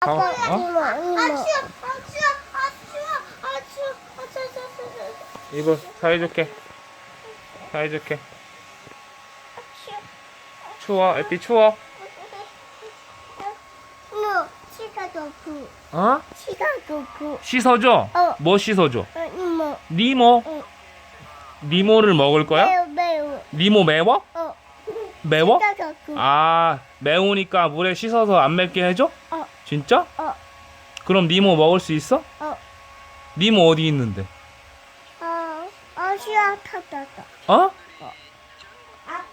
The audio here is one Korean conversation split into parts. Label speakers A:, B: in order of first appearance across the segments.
A: 가,
B: 아빠
A: 어?
B: 이모
C: 아 추워 아 추워 아 추워 아 추워 아 추워 추워 추워
A: 이거 사해줄게. 사해줄게. 추워, 에피 추워.
B: 이모 치가 좋고
A: 어?
B: 치가 좋고
A: 씻어줘.
B: 어.
A: 뭐 씻어줘?
B: 어, 이모
A: 니모.
B: 응.
A: 니모를 먹을 거야?
B: 매우 매우
A: 니모 매워?
B: 어
A: 매워?
B: 치가
A: 아, 매우니까 물에 씻어서 안 맵게 해줘?
B: 어.
A: 진짜?
B: 어.
A: 그럼 니모 먹을 수 있어?
B: 어.
A: 니모 어디 있는데?
B: 어 아시아 타다다
A: 어?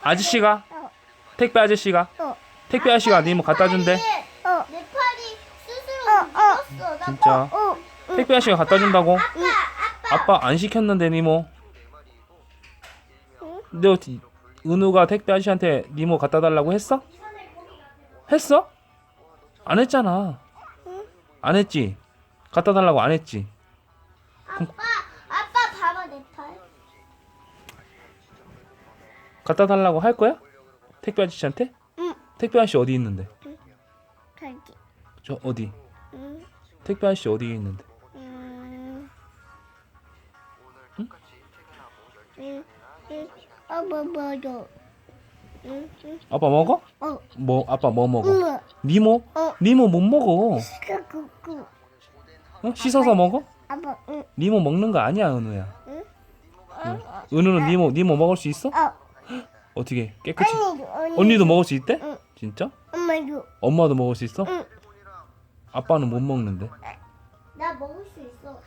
A: 아저씨가?
B: 어.
A: 택배 아저씨가?
B: 어.
A: 택배 아저씨가 니모 갖다 준대.
B: 어
C: 내 팔이 스스로
B: 어, 어.
A: 진짜.
B: 어, 응.
A: 택배 아저씨가 갖다 준다고?
B: 응.
A: 아빠 안 시켰는데 니모.
B: 응?
A: 너 디- 은우가 택배 아저씨한테 니모 갖다 달라고 했어? 했어? 안 했잖아.
B: 응?
A: 안 했지. 갖다 달라고 안 했지.
C: 아빠 아빠 봐봐 내 팔
A: 갖다 달라고 할 거야? 택배 아저씨한테?
B: 응.
A: 택배 아저씨 어디 있는데?
B: 가지
A: 저 어디?
B: 응.
A: 택배 아저씨 어디 있는데?
B: 음.
A: 응?
B: 응. 응. 아빠 먹어. 응. 응.
A: 아빠 먹어?
B: 어.
A: 뭐 아빠 뭐 먹어?
B: 엄마.
A: 니모?
B: 어.
A: 니모 못 먹어. 어? 씻어서 먹어?
B: 아빠. 응.
A: 니모 먹는 거 아니야 은우야.
B: 응.
A: 은우는 니모 니모 먹을 수 있어?
B: 어.
A: 어떻게 깨끗이?
B: 언니도 언니.
A: 언니도 먹을 수 있대?
B: 응.
A: 진짜?
B: 엄마도.
A: 엄마도 먹을 수 있어?
B: 응.
A: 아빠는 못 먹는데.
C: 나 먹을 수 있어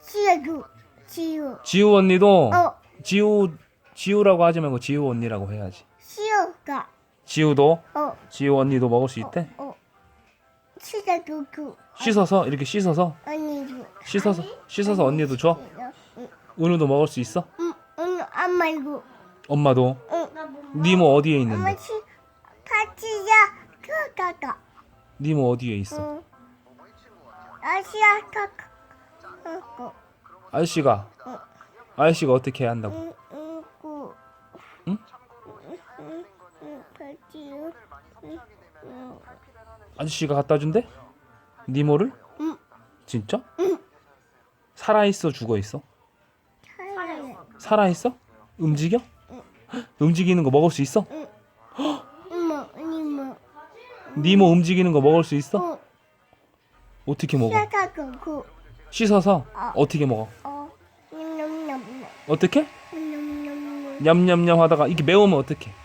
B: 시아도. 지우.
A: 지우 언니도
B: 어.
A: 지우 지우라고 하지 말고 지우 언니라고 해야지.
B: 시오가.
A: 지우도
B: 어.
A: 지우 언니도 먹을 수 있대?
B: 어. 시카쿠쿠.
A: 씻어서 이렇게 씻어서
B: 언니도.
A: 씻어서 씻어서 언니도 줘.
B: 응.
A: 은우도 먹을 수 있어?
B: 응. 응. 엄마도.
A: 엄마도.
B: 응.
A: 니모 어디에
B: 엄마
A: 있는데?
B: 시. 파티야. 그가가.
A: 니모 어디에 있어?
B: 응. 아시아. 응.
A: 아저씨가
B: 응.
A: 아저씨가 어떻게 해야 한다고?
B: 응. 응. 구.
A: 응?
B: 응. 응. 응. 응.
A: 아저씨가 갖다 준대? 니모를?
B: 응.
A: 진짜? 살아 있어 죽어 있어?
B: 살아요.
A: 살아 있어? 움직여? 움직이는 거 먹을 수 있어?
B: 이모, 이모.
A: 니모 움직이는 거 먹을 수 있어?
B: 어.
A: 어떻게 먹어?
B: 시아카쿠쿠.
A: 씻어서
B: 어.
A: 어떻게 먹어?
B: 어. 냠냠냠.
A: 어떻게?
B: 냠냠냠.
A: 하다가 이게 매우면 어떡해?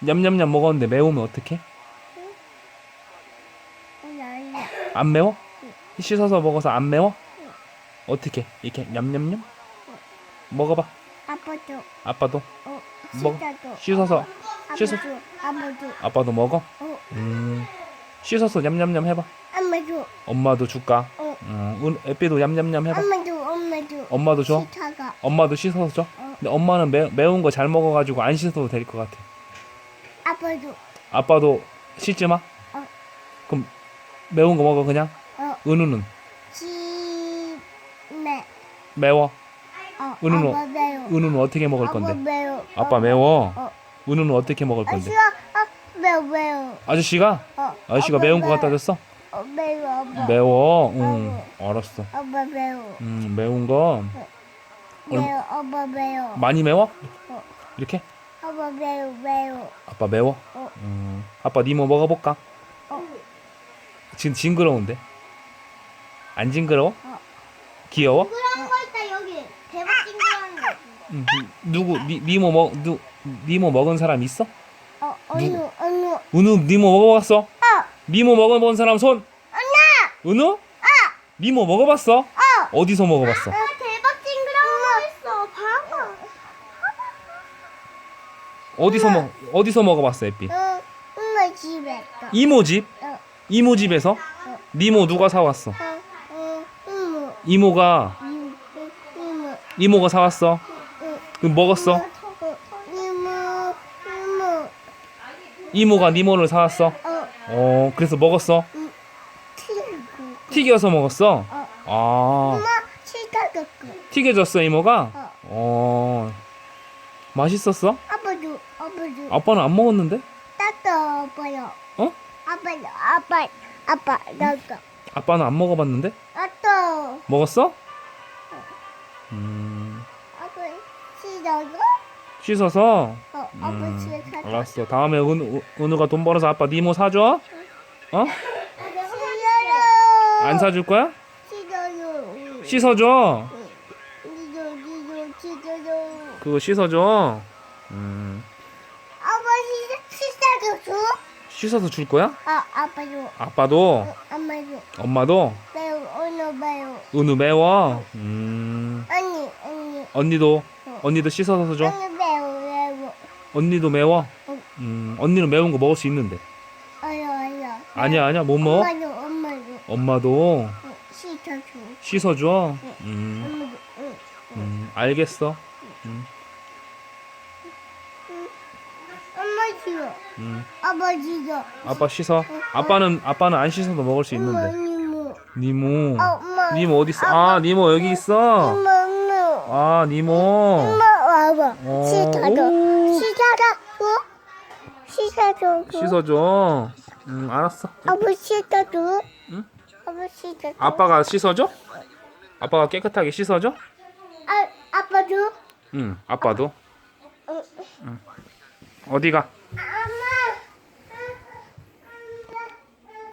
A: 냠냠냠 먹었는데 매우면 어떡해? 안 매워? 씻어서 먹어서 안 매워? 어떻게? 이렇게 냠냠냠? 먹어봐.
B: 아빠도.
A: 아빠도
B: 어.
A: 씻어서 씻어.
B: 아빠도. 아빠도.
A: 먹어?
B: 어.
A: 음. 씻어서 냠냠냠 해봐.
B: 엄마도.
A: 엄마도 줄까?
B: 어.
A: 음. 은- 애삐도 냠냠냠 해봐.
B: 엄마도. 엄마도.
A: 엄마도 줘?
B: 시타가.
A: 엄마도 씻어서 줘?
B: 어.
A: 근데 엄마는 매, 매운 거 잘 먹어가지고 안 씻어도 될 것 같아.
B: 아빠도.
A: 아빠도 씻지 마?
B: 어.
A: 그럼 매운 거 먹어 그냥?
B: 어.
A: 은우는
B: 지네.
A: 매워?
B: 어.
A: 은우는
B: 아빠 매워.
A: 은우는 어떻게 먹을
B: 아빠
A: 건데?
B: 매워.
A: 아빠 매워?
B: 어.
A: 은우는 어떻게 먹을 건데?
B: 아시아. 아 매워 매워.
A: 아저씨가?
B: 어.
A: 아저씨가 매운 거. 갖다 줬어?
B: 어 매워. 아빠.
A: 매워? 응 알았어
B: 아빠 매워.
A: 음 매운 거
B: 매워. 아빠 매워.
A: 많이 매워?
B: 어.
A: 이렇게?
B: 아빠 매워 매워.
A: 아빠 매워?
B: 어.
A: 음 아빠 니모 먹어볼까?
B: 어.
A: 지금 징그러운데? 안 징그러워?
B: 어.
A: 귀여워?
C: 징그러운 거 있다 여기 대박 징그러운 거
A: 음, 누구 니, 니모 먹 누, 니모 먹은 사람 있어?
B: 어 어느 어느.
A: 은우 니모 먹어봤어?
B: 어.
A: 니모 먹어본 사람 손? 은우? 니모 먹어봤어? 어디서 먹어봤어? 어디서 먹 어디서 먹어봤어 에삐?
B: 응. 엄마 집에 있다.
A: 이모 집?
B: 어.
A: 이모 집에서? 니모 누가 사왔어?
B: 어. 응. 이모.
A: 이모가
B: 응. 이모.
A: 이모가 사왔어.
B: 응.
A: 그럼 먹었어?
B: 어. 이모. 이모.
A: 이모가 니모를 사왔어.
B: 어.
A: 어 그래서 먹었어.
B: 튀고.
A: 튀겨서 먹었어.
B: 어.
A: 아
B: 엄마.
A: 튀겨졌어 이모가.
B: 어.
A: 어 맛있었어?
B: 아빠도
A: 아빠는 안 먹었는데?
B: 따뜻 아빠요.
A: 어?
B: 아빠 아빠 아빠 나도
A: 아빠는 안 먹어봤는데?
B: 아또
A: 먹었어? 음,
B: 아빠 싫어도
A: 씻어서.
B: 어 아빠
A: 음,
B: 싫어
A: 알았어. 다음에 은, 은우가 돈 벌어서 아빠 니모 사줘? 어?
B: 싫어요
A: 안 사줄 거야?
B: 싫어요
A: 씻어줘.
B: 니도 싫어요
A: 그거 씻어줘. 음, 씻어서 줄 거야?
B: 아 아빠도.
A: 아빠도,
B: 엄마도.
A: 엄마도,
B: 매우 오늘 매우
A: 은우 매워. 음,
B: 언니 언니.
A: 언니도, 언니도 씻어서 줘.
B: 언니 매우 매우
A: 언니도 매워? 음, 언니는 매운 거 먹을 수 있는데.
B: 어여 어여
A: 아니야, 아니야, 못 먹어?
B: 엄마도 엄마도.
A: 엄마도?
B: 어, 싫어줘.
A: 씻어줘. 음,
B: 엄마도. 응.
A: 음, 알겠어.
B: 엄마 싫어
A: 음,
B: 아빠 싫어
A: 아빠 씻어. 아빠는, 아빠는 안 씻어도 먹을 수
B: 엄마
A: 있는데.
B: 니모
A: 니모.
B: 아, 엄마
A: 니모 어디 있어? 아, 니모 여기 있어.
B: 엄마 엄마
A: 아, 니모.
B: 엄마 와봐
A: 어, 오.
B: 싫어줘 싫어줘
A: 씻어줘. 음, 알았어.
B: 아빠 싫어줘
A: 응?
B: 아빠 싫어줘
A: 아빠가 씻어줘? 아빠가 깨끗하게 씻어줘?
B: 아 아빠도
A: 응, 아빠도.
B: 응.
A: 어디가?